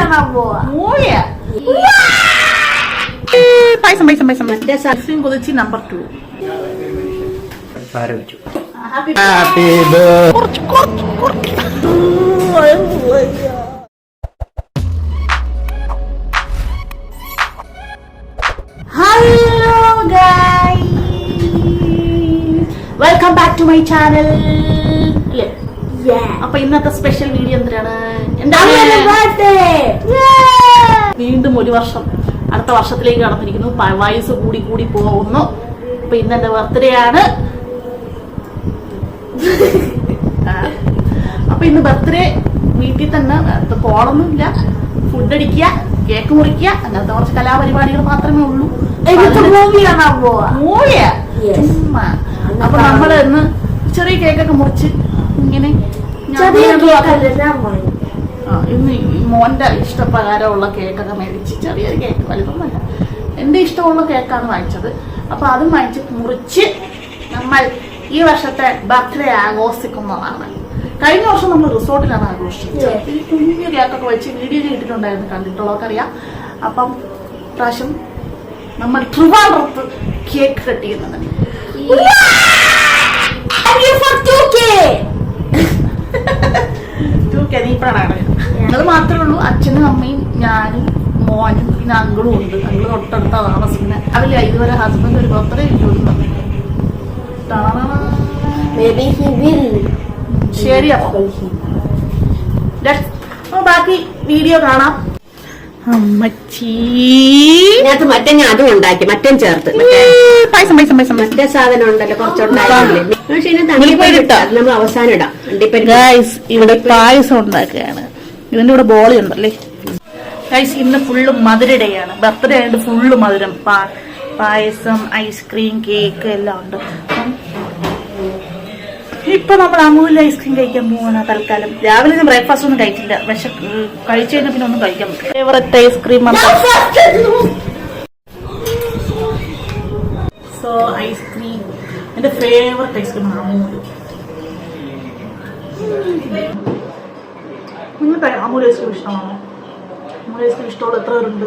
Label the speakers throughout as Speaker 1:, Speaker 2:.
Speaker 1: കാണാൻ പോവാ
Speaker 2: മൂവിയാ പായസം പായസം പായസം
Speaker 1: മറ്റേ സ-
Speaker 2: ഐസ്ക്രീം കൊതിച്ച് നമ്പർ ടു
Speaker 3: ആരംഭിച്ചു
Speaker 2: ഹാപ്പി കുറച്ച് കുറച്ച് കുറച്ച് welcome back to my channel. അപ്പൊ ഇന്നത്തെ സ്പെഷ്യൽ വീഡിയോ എന്തിനാണ്. വീണ്ടും ഒരു വർഷം. അടുത്ത വർഷത്തിലേക്ക് കടന്നിരിക്കുന്നു. വയസ്സ് കൂടി കൂടി പോകുന്നു. അപ്പൊ ഇന്ന് എന്റെ ബർത്ത്ഡേ ആണ്. അപ്പൊ ഇന്ന് ബർത്ത്ഡേ വീട്ടിൽ തന്നെ പോണൊന്നുമില്ല. ഫുഡ് അടിക്കുക കേക്ക് മുറിക്കുക. അങ്ങനത്തെ കുറച്ച് കലാപരിപാടികൾ മാത്രമേ ഉള്ളൂ. മൂവിയാ. ചുമ്മാ. അപ്പൊ നമ്മൾ ഇന്ന് ചെറിയ കേക്കൊക്കെ മുറിച്ച് ഇങ്ങനെ ഇന്ന് മോന്റെ ഇഷ്ടപ്രകാരമുള്ള കേക്കൊക്കെ മേടിച്ച് ചെറിയൊരു കേക്ക് വലുതൊന്നല്ല എന്റെ ഇഷ്ടമുള്ള കേക്കാണ് വാങ്ങിച്ചത്. അപ്പൊ അത് വാങ്ങിച്ച് മുറിച്ച് നമ്മൾ ഈ വർഷത്തെ ബർത്ത്ഡേ ആഘോഷിക്കുന്നതാണ്. കഴിഞ്ഞ വർഷം നമ്മൾ റിസോർട്ടിലാണ് ആഘോഷിച്ചത്. ഈ കുഞ്ഞു കേക്കൊക്കെ വെച്ച് വീഡിയോ ഇട്ടിട്ടുണ്ടായിരുന്നു കണ്ടിട്ടുള്ളവർക്കറിയാം. അപ്പം പ്രാവശ്യം നമ്മൾ ട്രിവാൻഡ്രത്ത് കേക്ക് കട്ട് ചെയ്യുന്നത്
Speaker 1: 2K.
Speaker 2: നീപ്പഴാണ് ഞങ്ങൾ മാത്രമേ ഉള്ളൂ. അച്ഛനും അമ്മയും ഞാനും മോനും പിന്നെ അങ്കിളും ഉണ്ട്. അങ്കിൾ തൊട്ടടുത്ത താമസിക്കുന്നത് അതില്ല ഇതുവരെ ഹസ്ബൻഡ് ഒരു പത്രേ ജോലി. ശരി അപ്പൊ. ബാക്കി വീഡിയോ കാണാം. അമ്മച്ചീ.
Speaker 1: ഇതിനകത്ത് മറ്റേ ഞാൻ അതും ഉണ്ടാക്കി. മറ്റേ ചേർത്ത്.
Speaker 2: പൈസം പൈസം പൈസം
Speaker 1: മറ്റേ സാധനം ഉണ്ടല്ലോ കുറച്ചുണ്ടാക്കില്ലേ
Speaker 2: ഗൈസ് ഇവിടെ പായസം ഉണ്ടാക്കുകയാണ്. ഇതിന്റെ ഇവിടെ ബോളി ഉണ്ടല്ലേ? ഗൈസ് ഇന്ന് ഫുള്ള് മധുര ഡേ ആണ്. ബർത്ത്ഡേ ആയിട്ട് ഫുള്ള് മധുരം. പായസം ഐസ്ക്രീം കേക്ക് എല്ലാം ഉണ്ട്. ഇപ്പൊ നമ്മൾ അമൂൽ ഐസ്ക്രീം കഴിക്കാൻ പോവാണ് തൽക്കാലം. രാവിലെ ഞാൻ ബ്രേക്ക്ഫാസ്റ്റ് ഒന്നും കഴിച്ചില്ല. പക്ഷെ കഴിച്ചു കഴിഞ്ഞാൽ പിന്നെ ഒന്നും കഴിക്കാൻ ഫേവററ്റ് ഐസ്ക്രീം സോ എന്റെ ഫേവററ്റ് ഐസ്ക്രീം അമൂൽ നിങ്ങൾക്ക് അമൂൽ ഐസ്ക്രീം ഇഷ്ടമാണോ അമൂൽ ഐസ്ക്രീം ഇഷ്ടമുള്ള എത്ര പേരുണ്ട്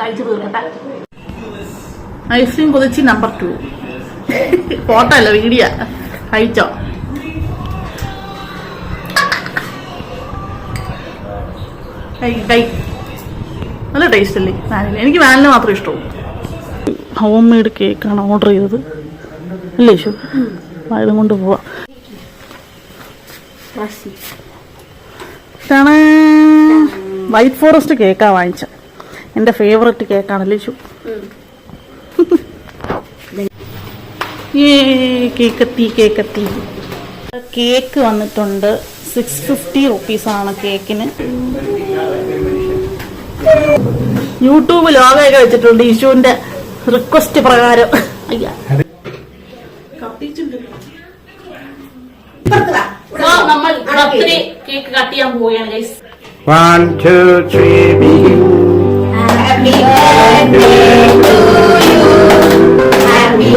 Speaker 2: കഴിച്ചു തീർക്കട്ടെ ഐസ്ക്രീം കൊതിച്ച് നമ്പർ ടു ഫോട്ടോ അല്ല വീഡിയോ കഴിച്ചോ കൈ കൈ നല്ല ടേസ്റ്റ് അല്ലേ? വാനില എനിക്ക് വാനില മാത്രമേ ഇഷ്ടമുള്ളൂ. ഹോം മെയ്ഡ് കേക്കാണ് ഓർഡർ ചെയ്തത്. അല്ലേ ഷു അതും കൊണ്ട് പോവാം. ഇതാണ് വൈറ്റ് ഫോറസ്റ്റ് കേക്കാ വാങ്ങിച്ച. എന്റെ ഫേവററ്റ് കേക്കാണല്ലേ ഷു ഏ കേക്കത്തി കേക്കത്തി. കേക്ക് വന്നിട്ടുണ്ട് സിക്സ് ഫിഫ്റ്റി റുപ്പീസാണ് കേക്കിന് യൂട്യൂബ് ലോഗൊക്കെ വെച്ചിട്ടുണ്ട് ഇഷുവിന്റെ റിക്വസ്റ്റ് പ്രകാരം. നമ്മൾ കേക്ക്. കട്ട് ചെയ്യാൻ പോവുകയാണ് guys
Speaker 3: one two three begin
Speaker 1: Happy birthday to you. Happy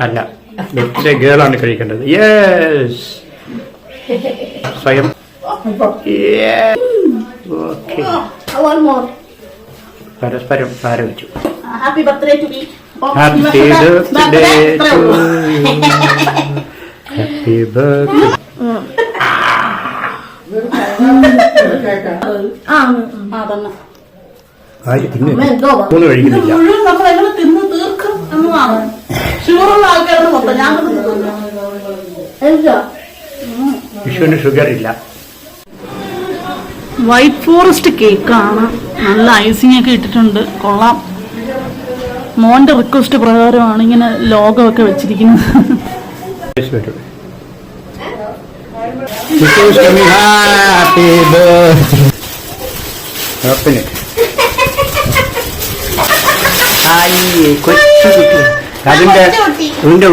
Speaker 3: അല്ല. ബർത്ത്ഡേ ഗേൾ ആണ് കഴിക്കേണ്ടത്. യെസ് സ്വയം. ഓക്കെ. പരസ്പരം ആരംഭിച്ചു
Speaker 2: happy birthday to B
Speaker 3: happy birthday happy birthday ആര് തിന്നു കഴിക്കുന്നില്ല. വിഷുവിന് ഷുഗർ ഇല്ല
Speaker 2: വൈറ്റ് ഫോറസ്റ്റ് കേക്കാണ് നല്ല ഐസിംഗ് ഒക്കെ ഇട്ടിട്ടുണ്ട് കൊള്ളാം മോന്റെ റിക്വസ്റ്റ് പ്രകാരമാണ് ഇങ്ങനെ ലോഗമൊക്കെ വെച്ചിരിക്കുന്നത്
Speaker 3: അതിന്റെ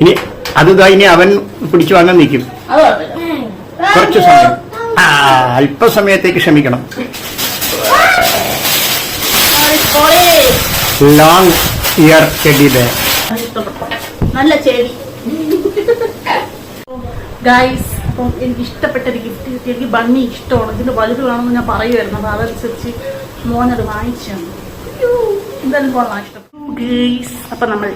Speaker 3: ഇനി അത് ഇനി അവൻ പിടിച്ചു വാങ്ങാൻ നിൽക്കും. കുറച്ച് സമയം. ആ അല്പസമയത്തേക്ക് ക്ഷമിക്കണം. ലോങ് ഇയർ
Speaker 2: ചെടി നല്ല ചെടി. ഗൈസ് അപ്പം എനിക്ക് ഇഷ്ടപ്പെട്ട ഒരു ഗിഫ്റ്റ് കിട്ടി. എനിക്ക് ഭംഗി ഇഷ്ടമാണ്. ഇതിന്റെ വലുത് വേണമെന്ന് ഞാൻ പറയുമായിരുന്നു അപ്പൊ അതനുസരിച്ച് മോനത് വാങ്ങിച്ചാണ് എന്തായാലും കൊള്ളാം ഇഷ്ടപ്പെട്ടു. ഗൈസ് അപ്പൊ നമ്മൾ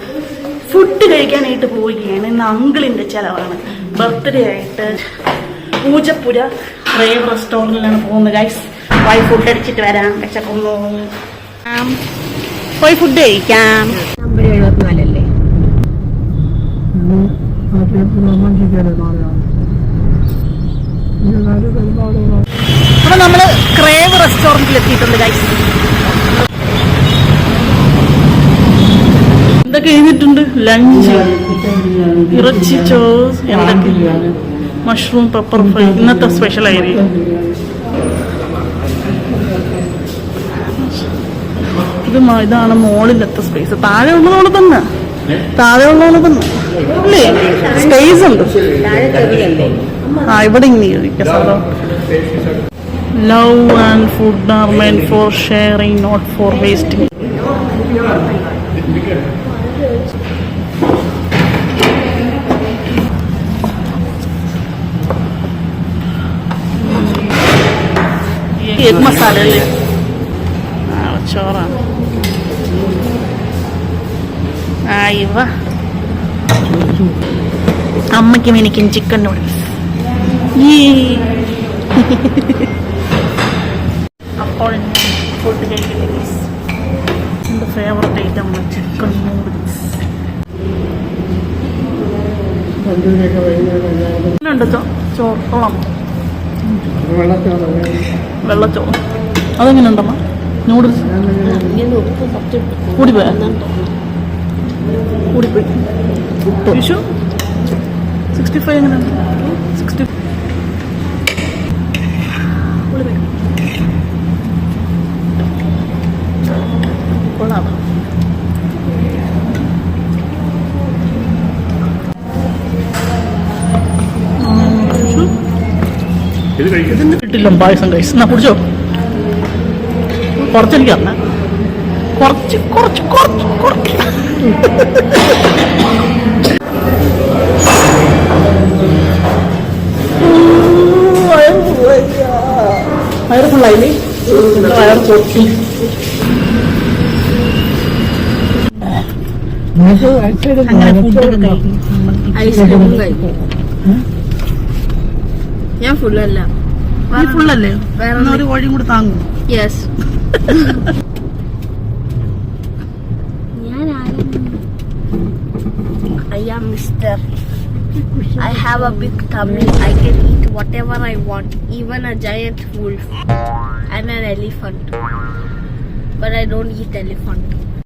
Speaker 2: ഫുഡ് കഴിക്കാനായിട്ട് പോവുകയാണ്. ഇന്ന് അങ്കിളിന്റെ ചെലവാണ്. ബർത്ത്ഡേ ആയിട്ട് പൂജപ്പുര റേവ് റെസ്റ്റോറന്റിലാണ് പോകുന്നത് ഗൈസ് പോയി ഫുഡ് അടിച്ചിട്ട് വരാം. വിശക്കുന്നു ആം. പോയി ഫുഡ് കഴിക്കാം.
Speaker 1: നമ്പർ എഴുപത്തിനാലല്ലേ
Speaker 2: നമ്മൾ ക്രേവ് റെസ്റ്റോറന്റിൽ എത്തിയിട്ടുണ്ട് ഗൈസ് എന്തൊക്കെ എഴുതിയിട്ടുണ്ട്. ലഞ്ച് ഇറച്ചി ചോസ് എന്തൊക്കെ? മഷ്റൂം പെപ്പർ ഫ്രൈ ഇന്നത്തെ സ്പെഷ്യൽ ആയിരിക്കും. ഇത് ഇതാണ് മോളിലത്തെ സ്പേസ് താഴെ ഉള്ളതോടെ തന്നെ. താഴെ ഉള്ളതോടെ തന്നെ. സ്പേസ് ഉണ്ട്. ആ ഇവിടെ ഇങ്ങനെ love and food are meant for sharing not for wasting egg masala അല്ലേ ആ ചോറാണ്. ആ ഇവ. അമ്മയ്ക്കും എനിക്കും ചിക്കൻ നൂഡിൽസ് അപ്പോൾ ഫുഡ് കഴിക്കില്ല എന്റെ ഫേവററ്റ് ഐറ്റം ചിക്കൻ നൂഡിൽസ് ഉണ്ട് ചോറോളം. വെള്ളച്ചോറ് അതെങ്ങനെ ഉണ്ടമ്മ നൂഡിൽസ് കൂടിപ്പോയ? കൂടിപ്പോയി. വിഷു? സിക്സ്റ്റി ഫൈവ് എങ്ങനെയുണ്ട്? സിക്സ്റ്റി
Speaker 3: ഇത് കഴിക്കും.
Speaker 2: ഇതിന് കിട്ടില്ല പായസം കഴിച്ച്. എന്നാ കുടിച്ചോ? കുറച്ചെനിക്ക് തന്നെ കുറച്ച് കുറച്ച് കുറച്ച് കുറച്ച്. വയറ് ഫുള്ളായില്ലേ? വയറ് പൊട്ടി. അങ്ങനെ ഫുഡൊക്കെ കഴിക്കും.
Speaker 1: ഐസ്ക്രീമും കഴിക്കും. ഞാൻ ഫുൾ
Speaker 2: അല്ല. ഫുൾ
Speaker 1: അല്ലേ?
Speaker 2: വേറെ ഒരു കൂടി താങ്ങും
Speaker 1: യെസ്
Speaker 4: ഞാൻ mister I have a big തമ്മിൽ I can eat what I want even a giant wolf and an elephant but I don't eat elephant